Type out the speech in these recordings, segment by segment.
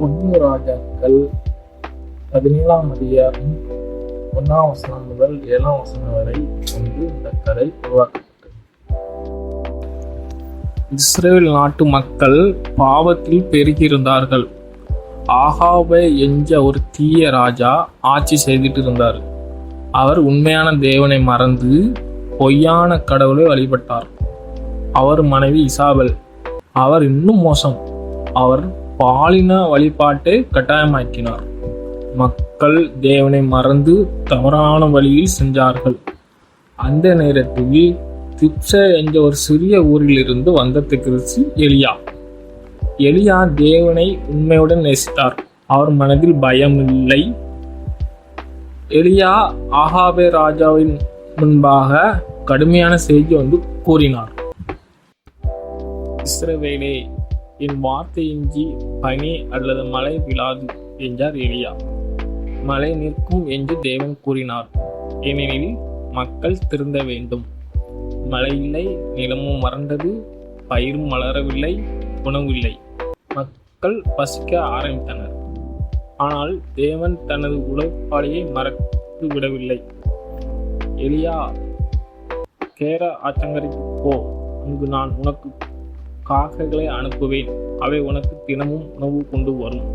ஒன்று ராஜாக்கள் பதினேழாம் அதிகாரம் ஒன்றாம் வசனம் முதல் ஏழாம் வசனம் வரை வந்து இந்த கதை உருவாக்கப்பட்டது. இஸ்ரேல் நாட்டு மக்கள் பாவத்தில் பெருகியிருந்தார்கள். ஆகாபே என்ற ஒரு தீய ராஜா ஆட்சி செய்துட்டு இருந்தார் அவர் உண்மையான தேவனை மறந்து பொய்யான கடவுளை வழிபட்டார். அவர் மனைவி இசாபெல். அவர் இன்னும் மோசம். அவர் பாலின வழிபாட்டை கட்டாயமாக்கினார். மக்கள் தேவனை மறந்து தவறான வழியில் சென்றார்கள். அந்த நேரத்தில் திப்ச என்ற ஒரு சிறிய ஊரிலிருந்து வந்த கிறிஸ்து எலியா. எலியா தேவனை உண்மையுடன் நேசித்தார். அவர் மனதில் பயம் இல்லை எலியா ஆகாபே ராஜாவின் முன்பாக கடுமையான செய்தி வந்து கூறினார். இஸ்ரவேலே என் வார்த்தையின்றி பனி அல்லது மழை விழாது என்றார் எலியா. மழை நிற்கும் என்று தேவன் கூறினார். ஏனெனில் மக்கள் திருந்த வேண்டும். மழை இல்லை நிலமும் மறந்தது பயிரும் மலரவில்லை உணவில்லை மக்கள் பசிக்க ஆரம்பித்தனர். ஆனால் தேவன் தனது உழைப்பாளியை மறந்து விடவில்லை. எலியா கேர ஆற்றங்கரைக்கு போ. அங்கு நான் உனக்கு காக்கைகளை அனுப்புவேன். அவை உனக்கு தினமும் உணவு கொண்டு வரும்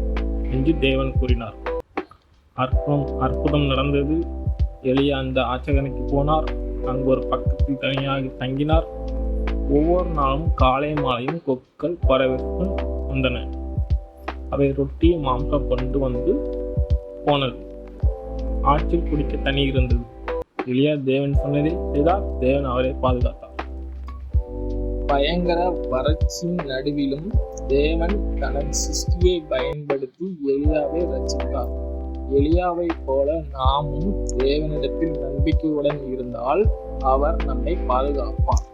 என்று தேவன் கூறினார். அற்புதம் அற்புதம் நடந்தது. எளிய அந்த ஆச்சகனுக்கு போனார். அங்கு ஒரு பக்கத்தில் தனியாக தங்கினார். ஒவ்வொரு நாளும் காலை மாலையும் கொக்கள் பறவைகள் வந்தன. அவை ரொட்டி மாம்சம் கொண்டு வந்து போனது. ஆற்றில் குடிக்க தண்ணி இருந்தது. எளியா தேவன் சொன்னதை செய்தார். தேவன் அவரை பாதுகாத்தார். பயங்கர வறட்சியின் நடுவிலும் தேவன் தனது சிருஷ்டியை பயன்படுத்தி எளியாவை ரசித்தார் எளியாவை போல நாமும் தேவனிடத்தில் நம்பிக்கையுடன் இருந்தால் அவர் நம்மை பாதுகாப்பார்.